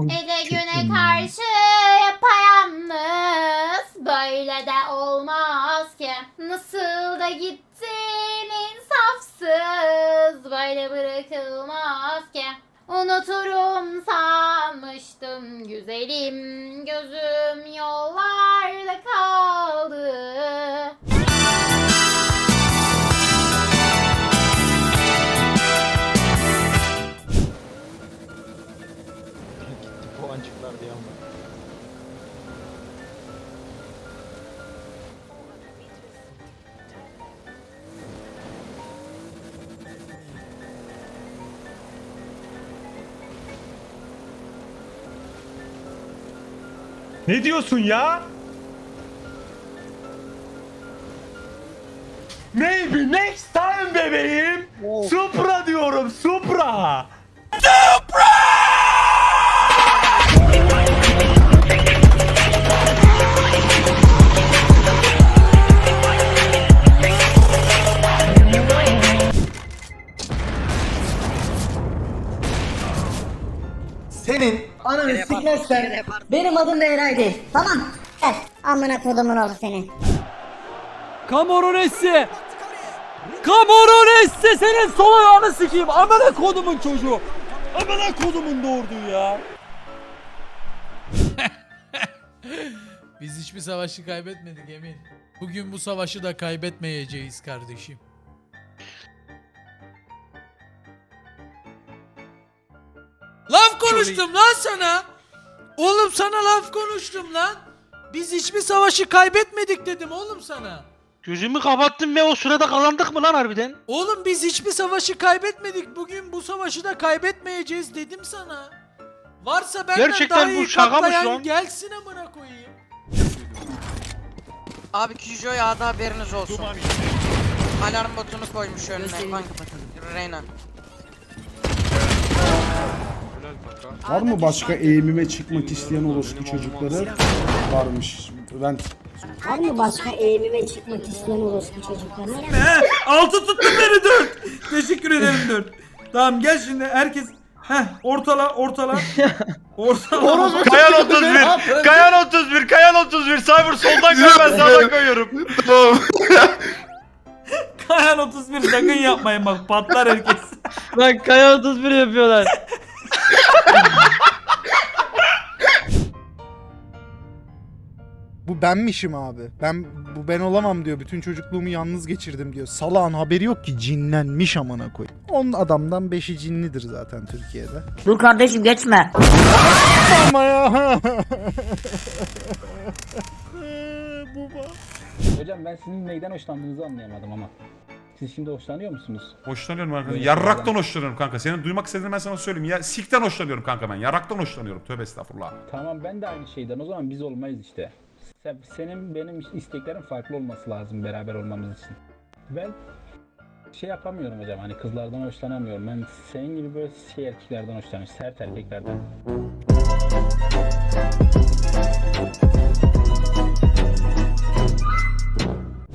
Ege güne karşı yapayalnız. Böyle de olmaz ki. Nasıl da gittin insafsız. Böyle bırakılmaz ki. Unuturum sanmıştım. Güzelim Gözüm yollarda ama. Ne diyorsun ya? Maybe next time bebeğim. Supra diyorum Supra. Senin sikmezsen Benim adım da Eray değil. Tamam. Gel. Amına kodumun oğlu seni. Camoronesi! Camoronesi senin sol ayağını sikeyim. Amına kodumun çocuğu. Amına kodumun doğurduğu ya. Biz hiçbir savaşı kaybetmedik Emin. Bugün bu savaşı da kaybetmeyeceğiz kardeşim. Laf konuştum lan sana. Oğlum sana laf konuştum lan. Biz hiçbir savaşı kaybetmedik dedim oğlum sana. Gözümü kapattım ve o sırada kazandık mı lan harbiden? Oğlum biz hiçbir savaşı kaybetmedik. Bugün bu savaşı da kaybetmeyeceğiz dedim sana. Varsa benden Gerçekten daha bu iyi şaka mı şu katlayan an? gelsin amına koyayım. Abi Kijo yağda haberiniz olsun. Alarm botunu koymuş önüne. Reyna. Var mı başka eğimime çıkmak isteyen orospu çocukları? Varmış. Ben Var mı başka eğimime çıkmak isteyen orospu çocukları? He, altı tuttun beni dört. Teşekkür ederim dört. Tamam gel şimdi herkes. Heh ortala ortala. ortala. Kayan 31. Kayan 31. Kayan 31. Cyber soldan koy ben sağdan koyuyorum. Kayan 31 sakın yapmayın bak patlar herkes. Bak Kaya 31 yapıyorlar. Bu benmişim abi. Ben bu ben olamam diyor. Bütün çocukluğumu yalnız geçirdim diyor. Salağın haberi yok ki cinlenmiş amına koy. 10 adamdan 5'i cinlidir zaten Türkiye'de. Dur kardeşim geçme. Ama ya. Baba. Hocam ben sizin neyden hoşlandığınızı anlayamadım ama. Siz şimdi hoşlanıyor musunuz? Hoşlanıyorum kanka. Böyle Yarraktan şeylerden. hoşlanıyorum kanka. Senin duymak istediğini ben sana söyleyeyim. Ya sikten hoşlanıyorum kanka ben. Yarraktan hoşlanıyorum. Tövbe estağfurullah. Tamam ben de aynı şeyden. O zaman biz olmayız işte. Sen, senin benim isteklerim farklı olması lazım beraber olmamız için. Ben şey yapamıyorum hocam hani kızlardan hoşlanamıyorum. Ben senin gibi böyle şey erkeklerden hoşlanıyorum. Sert erkeklerden.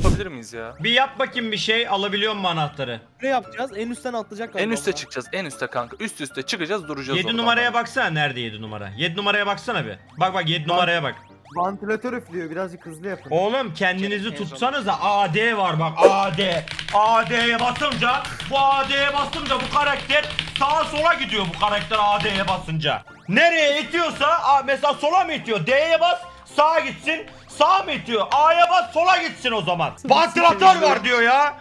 Yapabilir miyiz ya? Bir yap bakayım bir şey alabiliyor mu anahtarı? Ne yapacağız? En üstten atlayacak En üste çıkacağız. En üste kanka. Üst üste çıkacağız duracağız 7 orada. numaraya baksana nerede 7 numara? 7 numaraya baksana bir. Bak bak 7 numaraya bak. Vantilatör üflüyor birazcık hızlı yapın. Oğlum kendinizi tutsanıza AD var bak AD. AD'ye basınca bu AD'ye basınca bu karakter sağa sola gidiyor bu karakter AD'ye basınca. Nereye itiyorsa a, mesela sola mı itiyor? D'ye bas sağa gitsin. Sağ mı itiyor? A'ya bas sola gitsin o zaman. Vantilatör var diyor ya.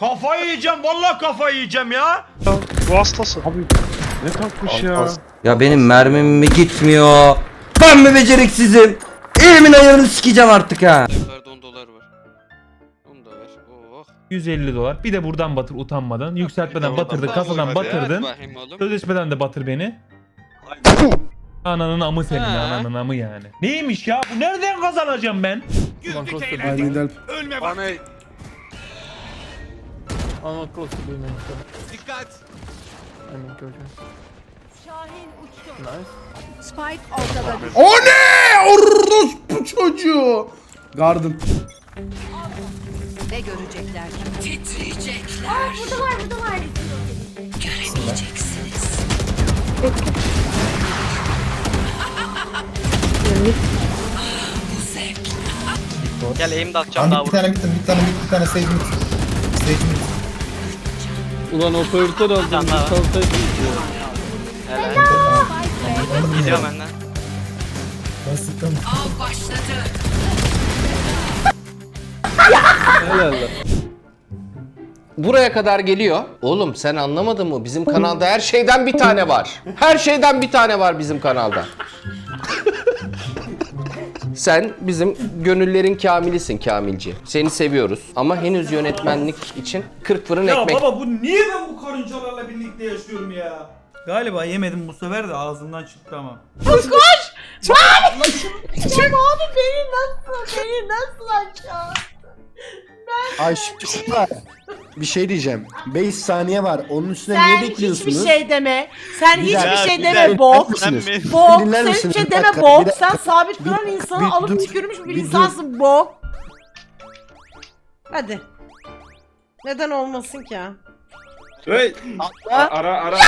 Kafayı yiyeceğim vallahi kafayı yiyeceğim ya. Bu hastası. Ne takmış ya? Ya benim mermim mi gitmiyor? Ben mi beceriksizim? Elimin ayarını sikeceğim artık ha. Yukarıda 10 dolar var. Onu da ver. Oh. 150 dolar. Bir de buradan batır utanmadan. Yükseltmeden batırdın, kasadan batırdın. Sözleşmeden de batır beni. Ananın amı senin Ha. ananın amı yani. Neymiş ya? Bu nereden kazanacağım ben? Haydi Delp. Bana Ama cross duymayın. dikkat. Spike ortada düştü. O ne? Orospu çocuğu. Garden. Ne görecekler? Titriyecekler. Buradalar buradalar. Göremeyeceksiniz. Bu zevk. Gel aim de atacağım daha bir tane bittim, bir tane bir, tane save mid. Save mid. Ulan operatör aldım. Tamam. Saltayı. Helal. Gidiyorum benden. Ben sıktım. Helal lan. Buraya kadar geliyor. Oğlum sen anlamadın mı? Bizim kanalda her şeyden bir tane var. Her şeyden bir tane var bizim kanalda. Sen bizim gönüllerin kamilisin Kamilci. Seni seviyoruz. Ama henüz yönetmenlik için 40 fırın ekmek. bu niye ben bu karıncalarla birlikte yaşıyorum ya? Galiba yemedim bu sefer de ağzımdan çıktı ama. Ay bir şey diyeceğim. 5 saniye var. Onun üstüne Sen niye bekliyorsunuz? hiçbir şey deme. Sen Bir hiçbir dakika, şey bir deme dakika, bok. misiniz? Bok. Dinler Sen hiçbir misiniz? şey Bir deme dakika, bok. bir dakika. Sen sabit Bir- duran insanı bir alıp dur, tükürmüş bir bir dur. insansın bok. Hadi. Neden olmasın ki ya? Ara ara ara.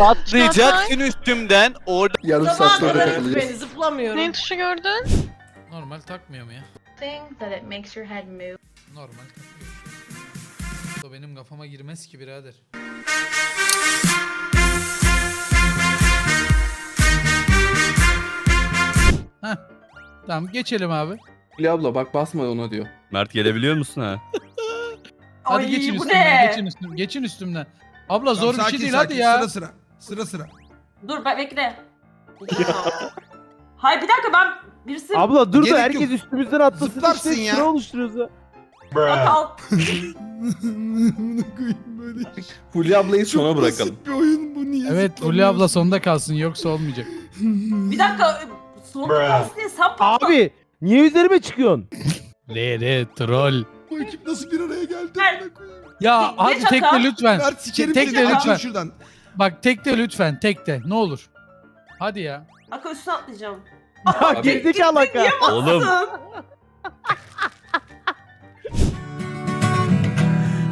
Atlayacaksın üstümden orada. Yarım Tamam beni zıplamıyorum. Ne tuşu gördün? Normal takmıyor mu ya? Thing that it makes your head move. Normal takmıyor. O benim kafama girmez ki birader. Heh. Tamam geçelim abi. Hülya abla bak basma ona diyor. Mert gelebiliyor musun ha? Hadi Ay, geçin bu üstümden. ne? Geçin üstümden. Geçin üstümden. Abla zor bir şey değil hadi ya. sıra. Sıra sıra. Dur bekle. Hayır bir dakika ben birisi Abla dur da herkes üstümüzden atlasın Zıplarsın işte, ya. sıra oluşturuyoruz ya. alt. Hülya ablayı sona bırakalım. bir oyun bu niye? Evet Hulya abla sonda kalsın yoksa olmayacak. Bir dakika son diye sap. Abi niye üzerime çıkıyorsun? Le le troll. Bu ekip nasıl bir araya geldi? Ver. amına koyayım? Ya Ne hadi tekle lütfen. Mert sikerim Tek seni. de Açın lütfen. şuradan. Bak tekle lütfen tekte ne olur. Hadi ya. Aka üstüne atlayacağım. Gerizekalı alaka. Oğlum.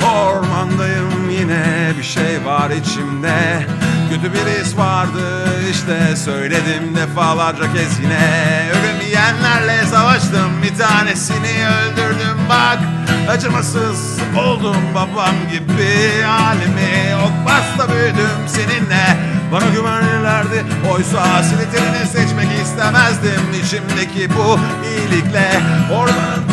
Ormandayım yine bir şey var içimde Kötü bir his vardı işte söyledim defalarca kez yine Ölüm yiyenlerle savaştım bir tanesini öldürdüm bak Acımasız oldum babam gibi halimi Ok basta büyüdüm seninle. Bana güvenirlerdi oysa silitrini seçmek istemezdim içimdeki bu iyilikle. Ormanından